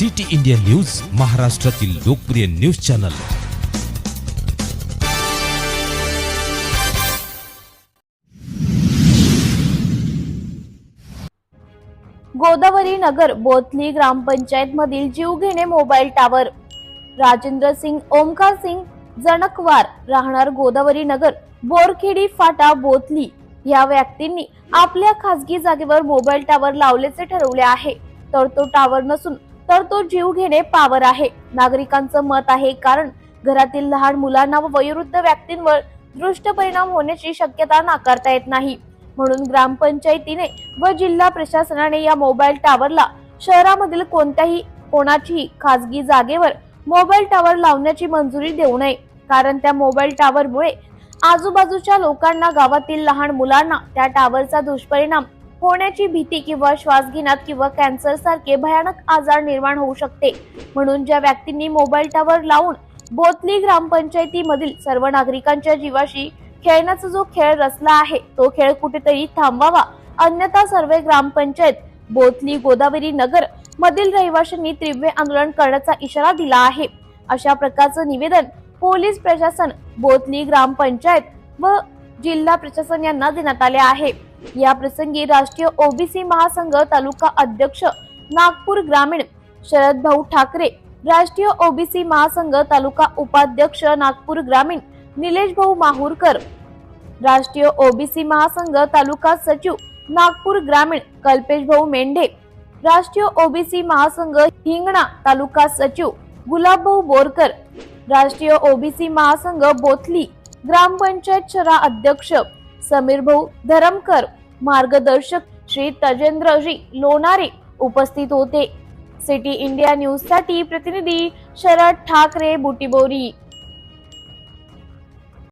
City India news महाराष्ट्रातील लोकप्रिय news channel. Godavari Nagar Bothli gram panchayat मधील जीवघेणे मोबाईल टावर. राजेंद्र सिंग ओमकार सिंग जनकवार राहणार गोदावरी नगर बोरखेडी फाटा बोथली या व्यक्तींनी आपल्या खासगी जागेवर मोबाईल टावर लावल्याचे ठरवले आहे. तर तो टावर नसून तर तो जीव घेणे पावर आहे. नागरिकांचं मत आहे कारण घरातील लहान मुलांना व वयोवृद्ध व्यक्तींवर दृष्ट परिणाम होण्याची शक्यता नाकारता येत नाही. म्हणून ग्रामपंचायतीने व जिल्हा प्रशासनाने या मोबाईल टावरला शहरामधील कोणत्याही कोणाचीही खासगी जागेवर मोबाईल टावर लावण्याची मंजुरी देऊ नये. कारण त्या मोबाईल टावरमुळे आजूबाजूच्या लोकांना गावातील लहान मुलांना त्या टावरचा दुष्परिणाम होण्याची भीती किंवा श्वास घेण्यात किंवा कॅन्सर सारखे भयानक आजार निर्माण होऊ शकते. म्हणून ज्या व्यक्तींनी मोबाईल टावर लावून बोतली ग्रामपंचायतीमधील सर्व नागरिकांच्या जीवाशी खेळण्याचा जो खेळ रचला आहे तो खेळ कुठेतरी थांबावा. अन्यथा सर्व ग्रामपंचायत बोतली गोदावरी नगर मधील रहिवाशांनी तीव्र आंदोलन करण्याचा इशारा दिला आहे. अशा प्रकारचं निवेदन पोलीस प्रशासन बोतली ग्रामपंचायत व जिल्हा प्रशासन यांना देण्यात आले आहे. या प्रसंगी राष्ट्रीय ओबीसी महासंघ तालुका अध्यक्ष नागपूर ग्रामीण शरद भाऊ ठाकरे राष्ट्रीय ओबीसी महासंघ तालुका उपाध्यक्ष नागपूर ग्रामीण निलेश भाऊ माहूरकर राष्ट्रीय ओबीसी महासंघ तालुका सचिव नागपूर ग्रामीण कल्पेश भाऊ मेंढे राष्ट्रीय ओबीसी महासंघ हिंगणा तालुका सचिव गुलाबभाऊ बोरकर राष्ट्रीय ओबीसी महासंघ बोथली ग्रामपंचायत शरा अध्यक्ष समीर भाऊ धरमकर मार्गदर्शक श्री तजेंद्रजी लोणारे उपस्थित होते. सिटी इंडिया न्यूजसाठी प्रतिनिधी शरद ठाकरे बुटीबोरी.